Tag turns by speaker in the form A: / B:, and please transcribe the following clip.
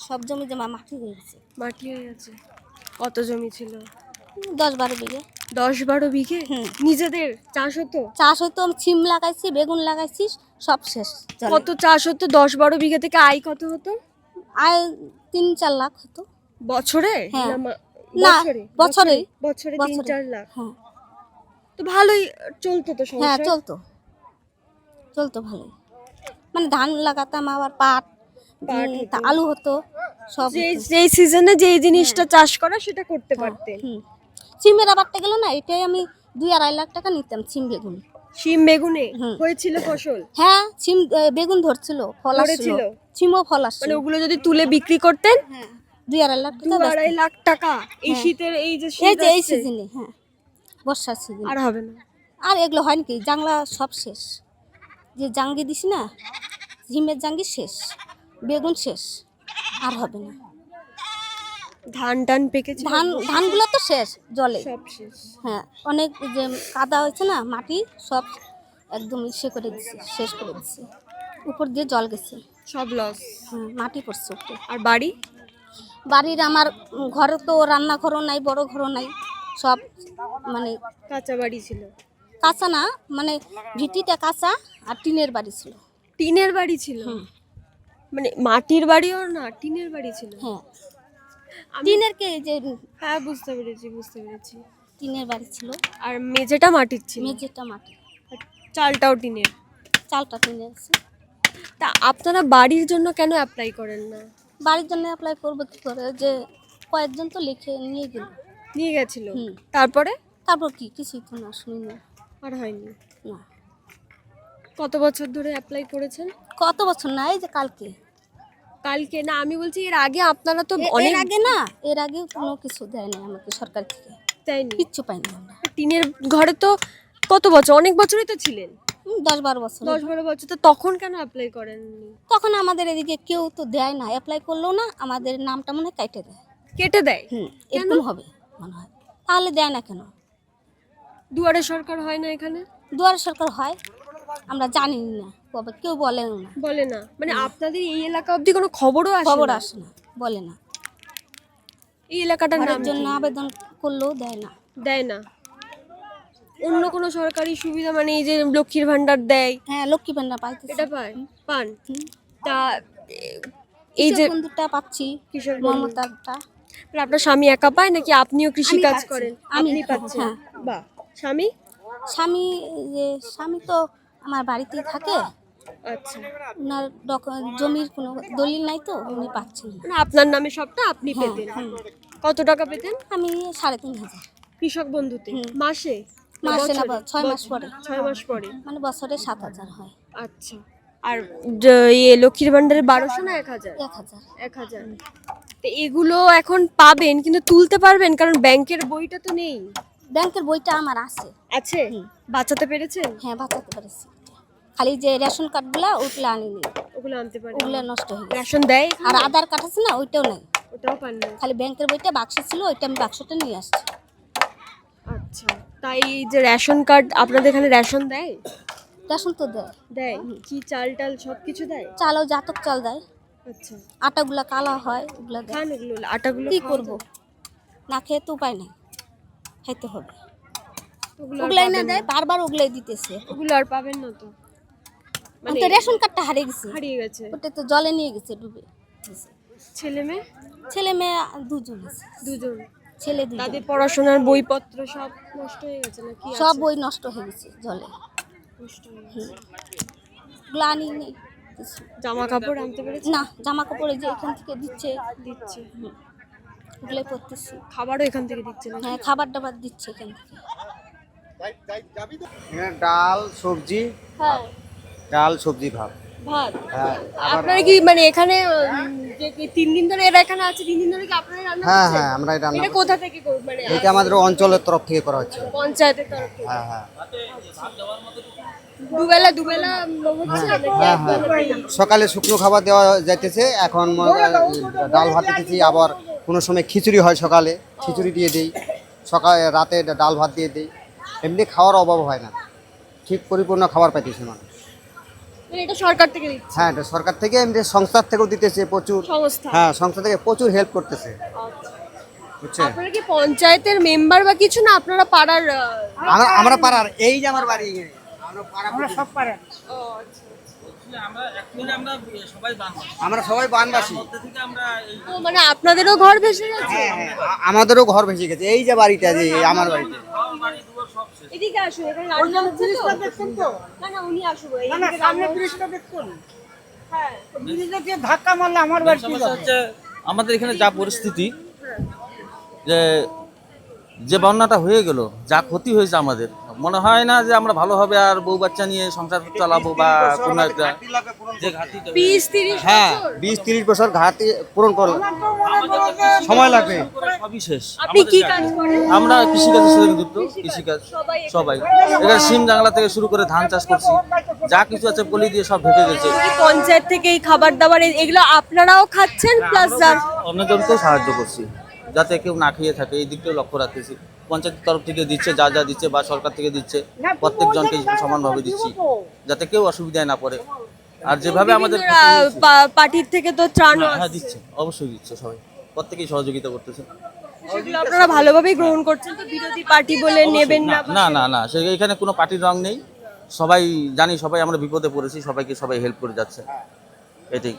A: সব জমি জমা মাটি হয়ে গেছে।
B: মাটি হয়ে গেছে। কত জমি ছিল?
A: দশ বারো বিঘে।
B: দশ বারো বিঘে। নিজেদের চাষ হতো?
A: চাষ হয়তো সিম লাগাইছি বেগুন লাগাইছি সব শেষ
B: কত চাষ হতো দশ বারো বিঘে থেকে? আয় কত হতো?
A: আয় তিন চার লাখ হতো।
B: বছরে?
A: হ্যাঁ।
B: না বছরে?
A: বছরে।
B: তিন চার লাখ।
A: হ্যাঁ।
B: তো ভালোই চলতো তো
A: হ্যাঁ চলতো। চলতো ভালোই। মানে ধান লাগাতাম আবার পাট
B: হতো।
A: আলু হতো সব
B: যেই সিজনে যেই জিনিসটা চাষ করা সেটা করতে পারতেন।
A: সিমের আবারটা গেল না এটাই আমি দুই আড়াই লাখ টাকা নিতাম সিম বেগুন।
B: সিম বেগুনে। হয়েছিল ফসল?
A: হ্যাঁ সিম বেগুন ধরছিল ফল আসছিল। সিমও ফল আসছিল।
B: মানে ওগুলো যদি তুলে বিক্রি করতেন?
A: হ্যাঁ দুই আড়াই লাখ টাকা।
B: আড়াই লাখ টাকা এই
A: হ্যাঁ।
B: শীতের এই যে
A: এই যে এই সিজনে হ্যাঁ বর্ষার সিজন
B: আর হবে না।
A: আর এগুলো হয় নাকি জাংলা সব শেষ। যে জাঙ্গি দিস না হিমের জাঙ্গি শেষ। বেগুন শেষ। আর হবে না।
B: ধান টান পেকেছে?
A: ধান ধানগুলো তো শেষ জলে।
B: সব শেষ।
A: হ্যাঁ অনেক যে কাদা হয়েছে না মাটি সব একদম ইসে করে দিচ্ছে শেষ করে দিচ্ছে উপর দিয়ে জল গেছে।
B: সব লস
A: হ্যাঁ মাটি পড়ছে উপরে।
B: আর বাড়ি?
A: বাড়ির আমার ঘরে তো রান্নাঘরও নাই বড় ঘরও নাই সব মানে
B: কাঁচা বাড়ি ছিল।
A: কাঁচা না মানে ভিটিটা কাঁচা আর টিনের বাড়ি ছিল।
B: টিনের বাড়ি ছিল? মানে মাটির বাড়িও না টিনের বাড়ি ছিল।
A: হ্যাঁ। টিনের কে যে
B: হ্যাঁ বুঝতে পেরেছি বুঝতে পেরেছি।
A: টিনের বাড়ি ছিল।
B: আর মেঝেটা মাটির ছিল।
A: মেঝেটা মাটি
B: আর চালটাও টিনের।
A: চালটা টিনের
B: তা আপনারা বাড়ির জন্য কেন অ্যাপ্লাই করেন না?
A: বাড়ির জন্য অ্যাপ্লাই করব কি করে? যে কয়েকজন তো লিখে নিয়ে গেল।
B: নিয়ে গেছিল। তারপরে?
A: তারপর কি? কিছুই তো না শুনি না
B: আর হয়নি।
A: না।
B: কত বছর ধরে অ্যাপ্লাই করেছেন?
A: কত বছর না এই যে কালকে।
B: কালকে না আমি বলছি এর আগে আপনারা তো অনেক
A: আগে না এর আগে কোনো কিছু দেয় না আমাকে সরকার থেকে।
B: দেয়নি?
A: কিচ্ছু পাইনি আমরা।
B: টিনের ঘরে তো কত বছর অনেক বছরই তো ছিলেন।
A: দশ বারো বছর।
B: দশ বারো বছর তো তখন কেন অ্যাপ্লাই করেননি?
A: তখন আমাদের এদিকে কেউ তো দেয় না অ্যাপ্লাই করলেও না আমাদের নামটা মনে হয় কাইটে দেয়।
B: কেটে দেয়?
A: হুম এরকম হবে মনে হয়। তাহলে দেয় না কেন?
B: দুয়ারে সরকার হয় না এখানে?
A: দুয়ারে সরকার হয়। আমরা জানি না কবে কেউ বলে না।
B: বলে না। মানে আপনাদের এই এলাকা অবধি কোনো খবরও আসে
A: খবর আসে না বলে না।
B: এই এলাকাটার নাম
A: জন্য আবেদন করলেও দেয় না।
B: দেয় না? অন্য কোনো সরকারি সুবিধা মানে এই যে লক্ষ্মীর ভান্ডার দেয়?
A: হ্যাঁ লক্ষ্মী ভান্ডার পাইতেছি।
B: এটা পায়? পান? তা এই যে
A: বন্ধুটা পাচ্ছি
B: কৃষক।
A: মমতাটা
B: মানে আপনার স্বামী একা পায় নাকি আপনিও কৃষি কাজ করেন? আপনি পাচ্ছেন?
A: হ্যাঁ।
B: বাহ। স্বামী?
A: স্বামী যে স্বামী তো আমার বাড়িতেই থাকে।
B: আচ্ছা।
A: ওনার জমির কোনো দলিল নাই তো উনি পাচ্ছেন না।
B: মানে আপনার নামে সবটা আপনি
A: হ্যাঁ,
B: পেতেন। কত টাকা পেতেন?
A: আমি সাড়ে তিন হাজার।
B: কৃষক বন্ধুতে। মাসে?
A: মাসে না ছয় মাস পরে।
B: ছয় মাস পরে।
A: মানে বছরে সাত হাজার হয়।
B: আচ্ছা। আর ইয়ে লক্ষ্মীর ভান্ডারে বারোশো না এক হাজার?
A: এক হাজার।
B: এক হাজার। তো এগুলো এখন পাবেন কিন্তু তুলতে পারবেন কারণ ব্যাংকের বইটা তো নেই।
A: ব্যাংকের বইটা আমার আছে।
B: আছে? বাঁচাতে পেরেছেন
A: হ্যাঁ বাঁচাতে পারছি। খালি যে রেশন কার্ডগুলো ওগুলো আনিনি।
B: ওগুলো আনতে পারেন
A: ওগুলো নষ্ট হয়ে গেছে।
B: রেশন দেয়
A: আর আধার কার্ড আছে না ওইটাও নেই।
B: ওটাও পান না
A: খালি ব্যাংকের বইটা বাক্স ছিল ওইটা আমি বাক্সটা নিয়ে আসছি।
B: আচ্ছা তাই যে রেশন কার্ড আপনাদের এখানে রেশন দেয়?
A: রেশন তো দেয়।
B: দেয়? কি চাল টাল সব কিছু দেয়?
A: চালও জাতক চাল দেয়।
B: আচ্ছা।
A: আটাগুলা কালা হয় ওগুলো দেয়।
B: আটাগুলো
A: কি করব? না খেয়ে তো উপায় নেই। খাইতে হবে। না দেয় বারবার ওগুলাই দিতেছে।
B: ওগুলো আর পাবেন না তো।
A: আমি তো রেশন কার্ডটা হারিয়ে গেছে।
B: হারিয়ে গেছে।
A: ওটা তো জলে নিয়ে গেছে ডুবে
B: ছেলে মেয়ে?
A: ছেলে মেয়ে দুজন আছে।
B: দুজন।
A: ছেলে দুজন।
B: তাদের পড়াশোনার বইপত্র সব নষ্ট হয়ে গেছে নাকি
A: সব বই নষ্ট হয়ে গেছে জলে।
B: নষ্ট হয়ে গেছে।
A: গ্লানি নেই
B: জামা কাপড় আনতে পেরেছে?
A: না জামা কাপড়ে যে এখান থেকে দিচ্ছে।
B: দিচ্ছে।
A: ওগুলাই পরতেছি
B: খাবারও এখান থেকে দিচ্ছে না
A: হ্যাঁ খাবার দাবার দিচ্ছে এখান থেকে।
C: এখানে ডাল সবজি
A: হ্যাঁ।
C: ডাল সবজি ভাত।
B: ভাত।
C: হ্যাঁ
B: আপনারা কি মানে এখানে যে তিন দিন ধরে এরা এখানে আছে তিন দিন ধরে কি আপনারা রান্না
C: হ্যাঁ হ্যাঁ আমরা এটা রান্না
B: এটা কোথা থেকে মানে
C: এটা আমাদের অঞ্চলের তরফ থেকে করা হচ্ছে।
B: পঞ্চায়েতের তরফ থেকে।
C: হ্যাঁ হ্যাঁ।
B: দুবেলা দুবেলা হচ্ছে নাকি
C: সকালে শুকনো খাবার দেওয়া যাইতেছে এখন ডাল ভাত দিতেছি আবার কোনো সময় খিচুড়ি হয় সকালে খিচুড়ি দিয়ে দিই সকালে রাতে ডাল ভাত দিয়ে দিই এমনি খাওয়ার অভাব হয় না। ঠিক পরিপূর্ণ খাবার পাইতেছে মানুষ।
B: মানে এটা সরকার থেকে
C: হ্যাঁ এটা সরকার থেকে এমনি সংস্থার থেকেও দিতেছে প্রচুর। হ্যাঁ সংস্থা থেকে প্রচুর হেল্প করতেছে।
B: আপনারা কি পঞ্চায়েতের মেম্বার বা কিছু না আপনারা পাড়ার
C: আমরা পাড়ার এই যে আমার বাড়ি আমরা সব
B: ও, আচ্ছা।
D: আমরা সবাই।
C: বানবাসী
D: মধ্যে থেকে আমরা এই-
B: ও, মানে আপনাদেরও ঘর ভেসে গেছে?
C: হ্যাঁ হ্যাঁ আমাদেরও ঘর ভেসে গেছে। এই যে বাড়িটা যে আমার বাড়িতে
D: বাড়ি, দুয়ার সব শেষ।
B: এদিকে আসুন এখানে রান্না হচ্ছে তো? না না উনি আসুন এইদিকে রান্না হচ্ছে। হ্যাঁ।
E: ধাক্কা মারলে আমার
D: হচ্ছে আমাদের এখানে যা পরিস্থিতি যে যে বন্যাটা হয়ে গেল যা ক্ষতি হয়েছে আমাদের মনে হয় না যে আমরা ভালোভাবে আর বউ বাচ্চা নিয়ে সংসার চালাবো বা কোনো একটা
B: বিশ তিরিশ
C: হ্যাঁ
B: বছর?
C: বিশ তিরিশ বছর ঘাটি পূরণ করল সময় লাগবে।
D: সবই শেষ।
B: আপনি কি
D: আমাদের
B: কাজ
D: যা-
B: করেন?
D: আমরা কৃষিকাজের সাথে যুক্ত কৃষিকাজ
B: সবাই
D: এখানে সিম জাংলা থেকে শুরু করে ধান চাষ করছি। যা কিছু আছে পলি দিয়ে সব ঢেকে গেছে
B: পঞ্চায়েত থেকে এই খাবার দাবার এগুলো আপনারাও খাচ্ছেন প্লাস
D: অন্যজনকেও সাহায্য করছি। যাতে কেউ না খেয়ে থাকে এই দিকটাও লক্ষ্য রাখতেছি। পঞ্চায়েতের তরফ থেকে দিচ্ছে যা যা দিচ্ছে বা সরকার থেকে দিচ্ছে প্রত্যেকজনকে সমানভাবে দিচ্ছি যাতে কেউ অসুবিধায় না পড়ে। আর যেভাবে আমাদের
B: পার্টির থেকে তো ত্রাণ
D: হ্যাঁ, হ্যাঁ দিচ্ছে অবশ্যই দিচ্ছে সবাই প্রত্যেকেই সহযোগিতা করতেছে।
B: আপনারা ভালোভাবেই গ্রহণ করছেন তো বিরোধী পার্টি বলে নেবেন না
D: না না না এখানে কোনো পার্টির রং নেই। সবাই জানি সবাই আমরা বিপদে পড়েছি সবাইকে সবাই হেল্প করে যাচ্ছে। এটাই।